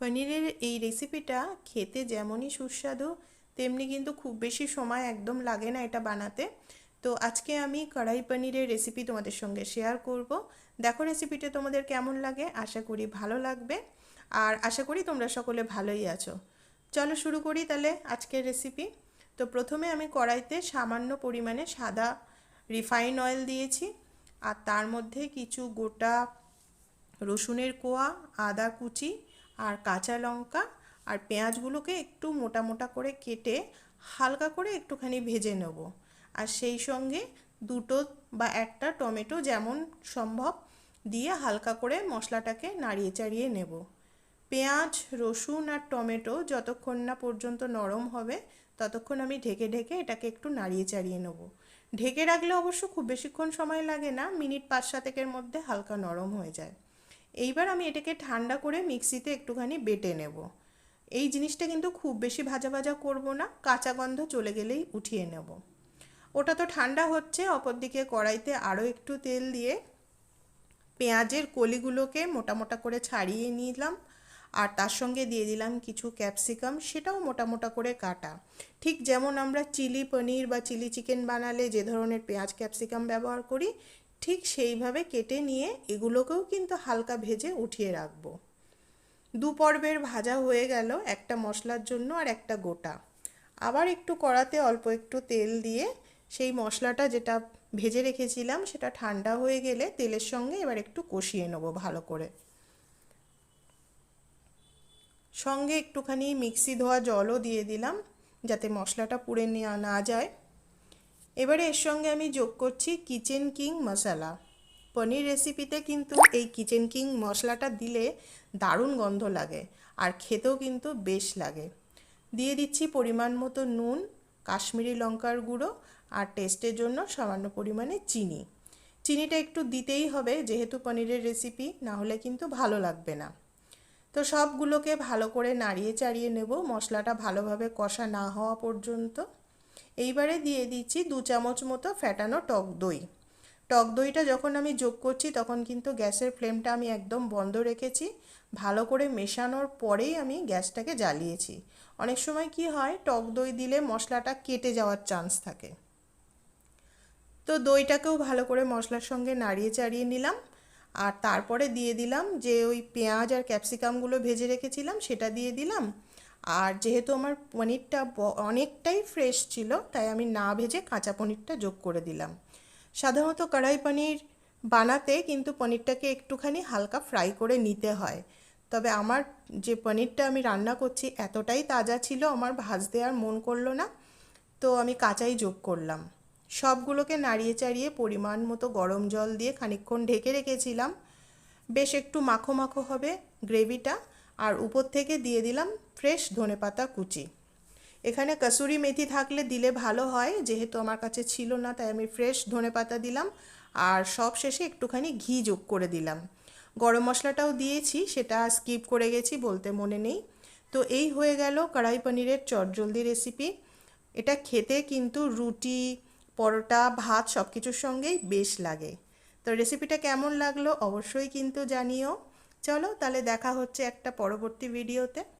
পনিরের এই রেসিপিটা খেতে যেমনই সুস্বাদু, তেমনি কিন্তু খুব বেশি সময় একদম লাগে না এটা বানাতে। তো আজকে আমি কড়াই পনিরের রেসিপি তোমাদের সঙ্গে শেয়ার করব। দেখো রেসিপিটা তোমাদের কেমন লাগে, আশা করি ভালো লাগবে। আর আশা করি তোমরা সকলে ভালোই আছো। চলো শুরু করি তাহলে আজকের রেসিপি তো প্রথমে আমি কড়াইতে সামান্য পরিমাণে সাদা রিফাইন অয়েল দিয়েছি। আর তার মধ্যে কিছু গোটা রসুনের কোয়া, আদা কুচি আর কাঁচা লঙ্কা আর পেঁয়াজগুলোকে একটু মোটা মোটা করে কেটে হালকা করে একটুখানি ভেজে নেব। আর সেই সঙ্গে দুটো বা একটা টমেটো যেমন সম্ভব দিয়ে হালকা করে মশলাটাকে নাড়িয়ে চাড়িয়ে নেব। পেঁয়াজ, রসুন আর টমেটো যতক্ষণ না পর্যন্ত নরম হবে ততক্ষণ আমি ঢেকে ঢেকে এটাকে একটু নাড়িয়ে চাড়িয়ে নেব। ঢেকে রাখলে অবশ্য খুব বেশিক্ষণ সময় লাগে না, মিনিট পাঁচ সাতেকের মধ্যে হালকা নরম হয়ে যায়। এইবার আমি এটাকে ঠান্ডা করে মিক্সিতে একটুখানি বেটে নেব। এই জিনিসটা কিন্তু খুব বেশি ভাজা ভাজা করব না, কাঁচা গন্ধ চলে গেলেই উঠিয়ে নেব। ওটা তো ঠান্ডা হচ্ছে, অপরদিকে কড়াইতে আরও একটু তেল দিয়ে পেঁয়াজের কলিগুলোকে মোটা মোটা করে ছাড়িয়ে নিলাম, আর তার সঙ্গে দিয়ে দিলাম কিছু ক্যাপসিকাম, সেটাও মোটা মোটা করে কাটা। ঠিক যেমন আমরা চিলি পনির বা চিলি চিকেন বানালে যে ধরনের পেঁয়াজ ক্যাপসিকাম ব্যবহার করি ঠিক সেইভাবে কেটে নিয়ে এগুলোকেও কিন্তু হালকা ভেজে উঠিয়ে রাখব। দু পর্বের ভাজা হয়ে গেল একটা মশলার জন্য আর একটা গোটা। আবার একটু কড়াতে অল্প একটু তেল দিয়ে সেই মশলাটা যেটা ভেজে রেখেছিলাম সেটা ঠান্ডা হয়ে গেলে তেলের সঙ্গে এবার একটু কষিয়ে নেব ভালো করে। সঙ্গে একটুখানি মিক্সি ধোয়া জলও দিয়ে দিলাম যাতে মশলাটা পুড়ে নেওয়া না যায়। এবারে এর সঙ্গে আমি যোগ করছি কিচেন কিং মশলা। পনির রেসিপিতে কিন্তু এই কিচেন কিং মশলাটা দিলে দারুণ গন্ধ লাগে আর খেতেও কিন্তু বেশ লাগে। দিয়ে দিচ্ছি পরিমাণ মতো নুন, কাশ্মীরি লঙ্কার গুঁড়ো আর টেস্টের জন্য সামান্য পরিমাণে চিনি। চিনিটা একটু দিতেই হবে যেহেতু পনিরের রেসিপি না হলে কিন্তু ভালো লাগবে না। তো সবগুলোকে ভালো করে নাড়িয়ে চাড়িয়ে নেব। মশলাটা ভালোভাবে কষা না হওয়া পর্যন্ত। এইবারে দিয়ে দিচ্ছি দু চামচ মতো ফ্যাটানো টক দই। টক দইটা যখন আমি যোগ করছি তখন কিন্তু গ্যাসের ফ্লেমটা আমি একদম বন্ধ রেখেছি। ভালো করে মেশানোর পরেই আমি গ্যাসটাকে জ্বালিয়েছি। অনেক সময় কি হয়, টক দই দিলে মশলাটা কেটে যাওয়ার চান্স থাকে। তো দইটাকেও ভালো করে মশলার সঙ্গে নাড়িয়ে চাড়িয়ে নিলাম। আর তারপরে দিয়ে দিলাম যে ওই পেঁয়াজ আর ক্যাপসিকামগুলো ভেজে রেখেছিলাম সেটা দিয়ে দিলাম। আর যেহেতু আমার পনিরটা অনেকটাই ফ্রেশ ছিল, তাই আমি না ভেজে কাঁচা পনিরটা যোগ করে দিলাম। সাধারণত কড়াই পনির বানাতে কিন্তু পনিরটাকে একটুখানি হালকা ফ্রাই করে নিতে হয়। তবে আমার যে পনিরটা আমি রান্না করছি এতটাই তাজা ছিল, আমার ভাজতে আর মন করল না, তো আমি কাঁচাই যোগ করলাম। সবগুলোকে নাড়িয়ে চাড়িয়ে পরিমাণ মতো গরম জল দিয়ে খানিকক্ষণ ঢেকে রেখেছিলাম। বেশ একটু মাখো মাখো হবে গ্রেভিটা আর উপর থেকে দিয়ে দিলাম ফ্রেশ ধনেপাতা কুচি। এখানে কসুরি মেথি থাকলে দিলে ভালো হয়, যেহেতু আমার কাছে ছিল না, তাই আমি ফ্রেশ ধনেপাতা দিলাম আর সব শেষে একটুখানি ঘি যোগ করে দিলাম। গরম মশলাটাও দিয়েছি, সেটা স্কিপ করে গেছি, বলতে মনে নেই। তো এই হয়ে গেল কড়াই পনিরের চটজলদি রেসিপি। এটা খেতে কিন্তু রুটি, পরোটা, ভাত সব কিছুর সঙ্গেই বেশ লাগে। তো রেসিপিটা কেমন লাগল অবশ্যই কিন্তু জানিও। চলো তাহলে দেখা হচ্ছে একটা পরবর্তী ভিডিওতে